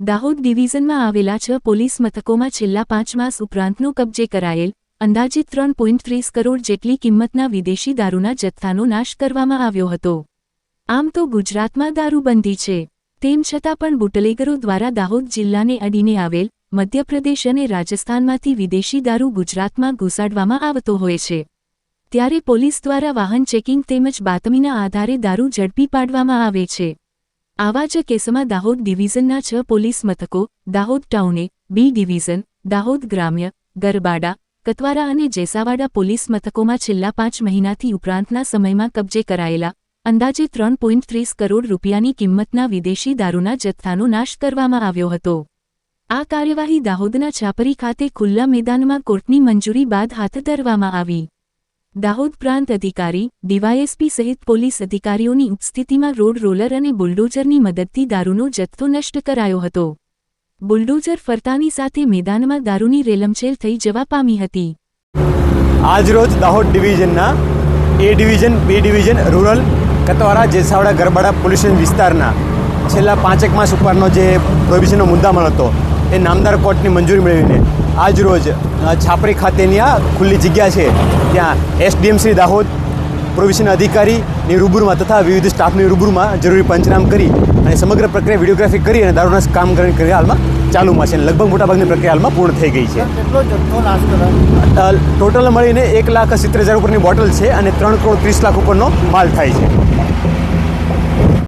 દાહોદ ડિવિઝનમાં આવેલા છ પોલીસ મથકોમાં છેલ્લા પાંચ માસ ઉપરાંતનો કબજે કરાયેલ અંદાજિત ત્રણ પોઈન્ટ ત્રીસ કરોડ જેટલી કિંમતના વિદેશી દારૂના જથ્થાનો નાશ કરવામાં આવ્યો હતો. આમ તો ગુજરાતમાં દારૂબંધી છે. તેમ છતાં પણ બુટલેગરો દ્વારા દાહોદ જિલ્લાને અડીને આવેલ મધ્યપ્રદેશ અને રાજસ્થાનમાંથી વિદેશી દારૂ ગુજરાતમાં ઘુસાડવામાં આવતો હોય છે. ત્યારે પોલીસ દ્વારા વાહન ચેકિંગ તેમજ બાતમીના આધારે દારૂ ઝડપી પાડવામાં આવે છે. આવા જ કેસમાં દાહોદ ડિવિઝનના છ પોલીસ મથકો, દાહોદ ટાઉને, બી ડિવિઝન, દાહોદ ગ્રામ્ય, ગરબાડા, કતવારા અને જેસાવાડા પોલીસ મથકોમાં છેલ્લા પાંચ મહિનાથી ઉપરાંતના સમયમાં કબજે કરાયેલા અંદાજે ત્રણ પોઈન્ટ ત્રીસ કરોડ રૂપિયાની કિંમતના વિદેશી દારૂના જથ્થાનો નાશ કરવામાં આવ્યો હતો. આ કાર્યવાહી દાહોદના છાપરી ખાતે ખુલ્લા મેદાનમાં કોર્ટની મંજૂરી બાદ હાથ ધરવામાં આવી. દાહોદ પ્રાંત અધિકારી, ડીવાયએસપી સહિત પોલીસ અધિકારીઓની ઉપસ્થિતિમાં રોડ રોલર અને બુલડોઝરની મદદથી દારૂનો જથ્થો નષ્ટ કરાયો હતો. બુલડોઝર ફરતાની સાથે મેદાનમાં દારૂની રેલમછેલ થઈ જવા પામી હતી. આજરોજ Dahod ડિવિઝનના A division, B division, rural, Katwara, Jesawada, Garbada police વિસ્તારના છેલ્લા પાંચેક માસ ઉપરનો જે પ્રોહિબિશનનો મુદ્દામાલ હતો એ નામદાર કોર્ટની મંજૂરી મેળવીને આજરોજ રોજ છાપરી ખાતેની આ ખુલ્લી જગ્યા છે. ત્યાં એસડીએમસી દાહોદ પ્રોવિશન અધિકારીની રૂબરૂમાં તથા વિવિધ સ્ટાફની રૂબરૂમાં જરૂરી પંચનામ કરી અને સમગ્ર પ્રક્રિયા વિડીયોગ્રાફી કરી અને દારૂના કામ કરી હાલમાં ચાલુમાં છે અને લગભગ મોટાભાગની પ્રક્રિયા હાલમાં પૂર્ણ થઈ ગઈ છે. ટોટલ મળીને એક લાખ સિત્તેર હજાર ઉપરની બોટલ છે અને ત્રણ કરોડ ત્રીસ લાખ ઉપરનો માલ થાય છે.